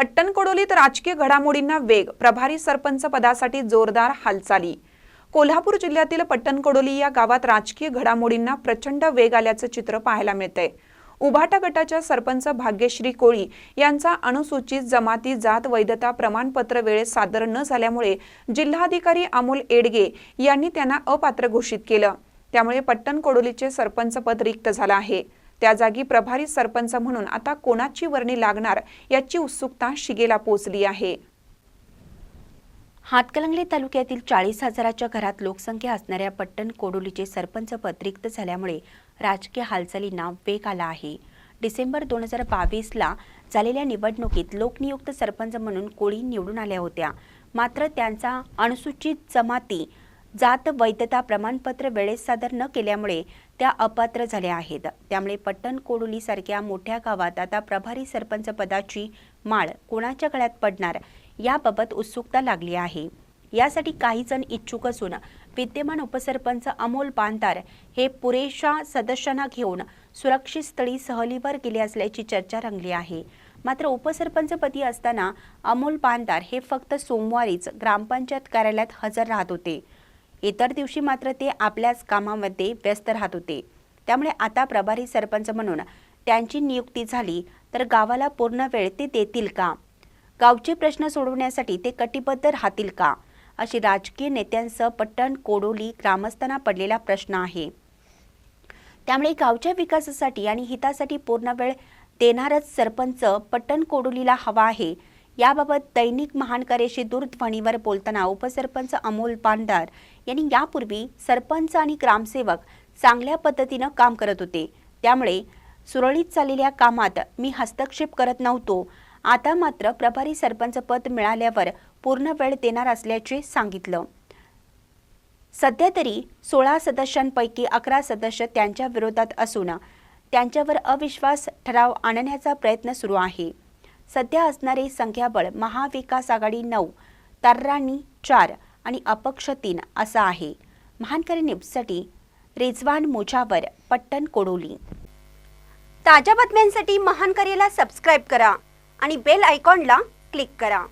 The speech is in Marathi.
पट्टणकोडोलीत राजकीय घडामोडींना वेग प्रभारी सरपंच पदासाठी जोरदार हालचाली. कोल्हापूर जिल्ह्यातील पट्टणकोडोली या गावात राजकीय घडामोडींना प्रचंड वेग आल्याचं चित्र पाहायला मिळतंय. उभाटा गटाच्या सरपंच भाग्यश्री कोळी यांचा अनुसूचित जमाती जात वैधता प्रमाणपत्र वेळेत सादर न झाल्यामुळे जिल्हाधिकारी अमोल एडगे यांनी त्यांना अपात्र घोषित केलं. त्यामुळे पट्टणकोडोलीचे सरपंच पद रिक्त झालं आहे. त्या जागी प्रभारी सरपंच म्हणून आता कोणाची वर्णी लागणार याची उत्सुकता शिगेला पोचली आहे. हातकलंगले तालुक्यातील चाळीस हजाराच्या घरात लोकसंख्या असणाऱ्या पट्टण कोडोलीचे सरपंच पद रिक्त झाल्यामुळे राजकीय हालचालींना वेग आला आहे. डिसेंबर दोन हजार बावीसला झालेल्या निवडणुकीत लोकनियुक्त सरपंच म्हणून कोळी निवडून आल्या होत्या. मात्र त्यांचा अनुसूचित जमाती जात वैधता प्रमाणपत्र वेळेत सादर न केल्यामुळे त्या अपात्र झाल्या आहेत. त्यामुळे पट्टण कोडोलीसारख्या मोठ्या गावात आता प्रभारी सरपंच पदाची माळ कोणाच्या गळ्यात पडणार याबाबत उत्सुकता लागली आहे. यासाठी काही जण इच्छुक असून विद्यमान उपसरपंच अमोल बांधार हे पुरेशा सदस्यांना घेऊन सुरक्षित स्थळी सहलीवर गेले असल्याची चर्चा रंगली आहे. मात्र उपसरपंचपदी असताना अमोल बांधार हे फक्त सोमवारीच ग्रामपंचायत कार्यालयात हजर राहत होते. इतर दिवशी मात्र ते आपल्याच कामामध्ये व्यस्त राहत होते. त्यामुळे आता प्रभारी सरपंच म्हणून त्यांची नियुक्ती झाली तर गावाला पूर्ण वेळ ते देतील का? गावचे प्रश्न सोडवण्यासाठी ते कटिबद्ध राहतील का? अशी राजकीय नेत्यांसह पट्टण कोडोली ग्रामस्थांना पडलेला प्रश्न आहे. त्यामुळे गावच्या विकासासाठी आणि हितासाठी पूर्ण वेळ देणारच सरपंच पट्टण कोडोलीला हवा आहे याबाबत दैनिक महानकरेशी दूरध्वनीवर बोलताना उपसरपंच अमोल पांडार यांनी यापूर्वी सरपंच आणि ग्रामसेवक चांगल्या पद्धतीनं काम करत होते. त्यामुळे सुरळीत चाललेल्या कामात मी हस्तक्षेप करत नव्हतो. आता मात्र प्रभारी सरपंच पद मिळाल्यावर पूर्ण वेळ देणार असल्याचे सांगितलं. सध्या तरी सोळा सदस्यांपैकी अकरा सदस्य त्यांच्या विरोधात असून त्यांच्यावर अविश्वास ठराव आणण्याचा प्रयत्न सुरू आहे. सध्या असणारे संख्याबळ महाविकास आघाडी नऊ तर्राणी चार आणि अपक्ष तीन असं आहे. महानकरी न्यूजसाठी रिझवान मुजावर पट्टण कोडोली. ताज्या बातम्यांसाठी महानकरीला सबस्क्राईब करा आणि बेल आयकॉनला क्लिक करा.